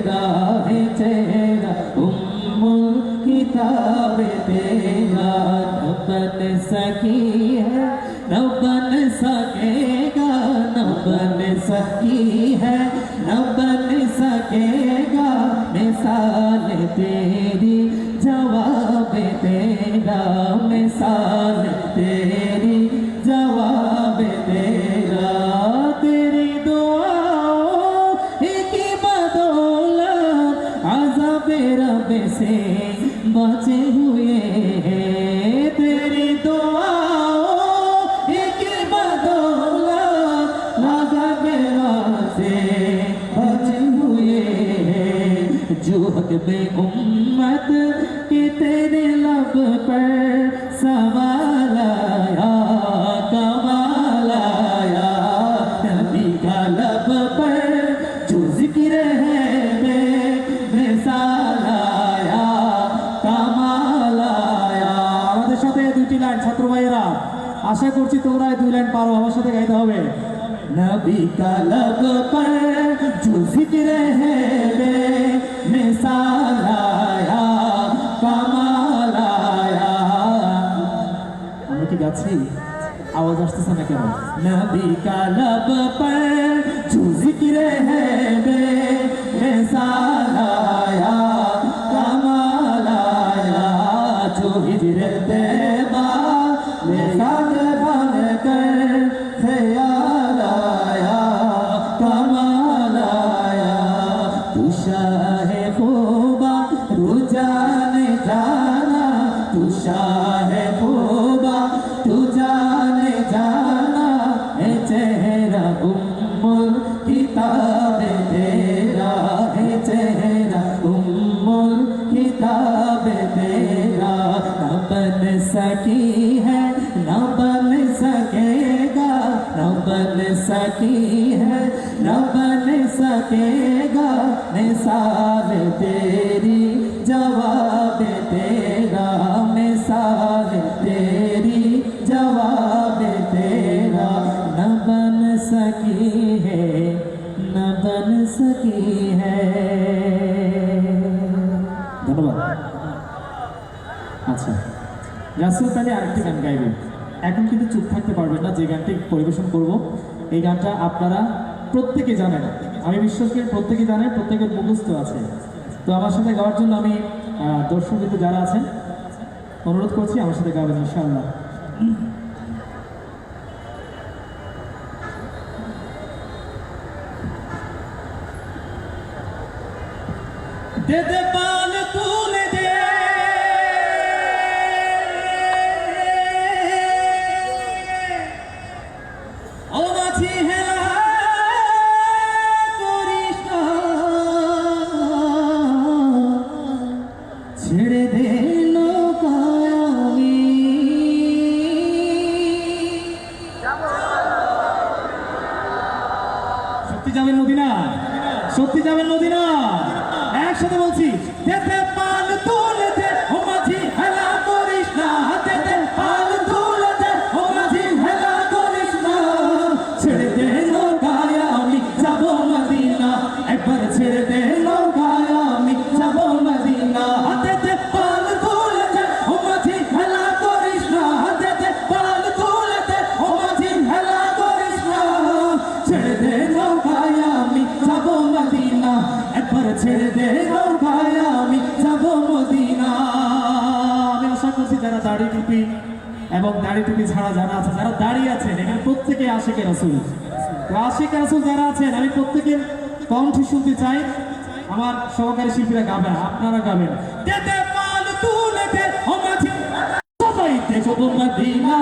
तेरा है चेहरा उम्मुल किताब तेरा न बन सकी है न बन सकेगा न बन सकी है न बन सकेगा, मिसाल तेरी, जवाब तेरा, मिसाल तेरी। बचे हुए हैं तेरी दुआओं की बदौलत आजाब रब से बचे हुए हैं जो हक में उम्मत के तेरे लब पर सवाल ছাত্র ভাইয়েরা আশা করছি তোমরা এই দুই লাইন পারো আমার সাথে গাইতে হবে नबी का लब पर जो जिक्र है मिसाल आया कमाल आया আমরা কি গাচ্ছি আওয়াজ আসতেছে না কেন नबी का लब पर जो जिक्र है मिसाल आया तू तू जान जाना है चेहरा किताब तेरा है चेहरा किताब तेरा। न बन सकी है सकेगा, न सकी है, न बन सकेगा मिसाल तेरी सकी है न बन सकी है ধন্যবাদ আচ্ছা রাসুল তাহলে আরেকটি গান গাইবেন এখন কিন্তু চুপ থাকতে পারবেন না যে গানটি পরিবেশন করব এই গানটা আপনারা প্রত্যেকে জানেন আমি বিশ্বাস করি প্রত্যেকে জানেন প্রত্যেকের মুখস্থ আছে তো আমার সাথে গাওয়ার জন্য আমি আহ, দর্শকবৃন্দ যারা আছেন অনুরোধ করছি আমার সাথে গাবেন ইনশাআল্লাহ দে দে পাল তুলে দে। ও মাঝি হেলা করিস। ছেড়ে দে সত্যি যাবেন মদিনা সত্যি যাবেন একসাথে বলছি ছেড়ে দে নৌকায়, আমি যাব মদিনা আমি আশা করছি যারা দাড়ি টুপি এবং দাড়ি টুপি ছাড়া যারা আছে, যারা দাঁড়িয়ে আছেন এখানে প্রত্যেকে আশিকের রাসুল। তো আশিক রাসুল যারা আছেন, আমি প্রত্যেকের কণ্ঠ শুনতে চাই। আমার সহকারী শিল্পীরা গাবেন, আপনারা গাবেন। সবাই দেখো মদিনা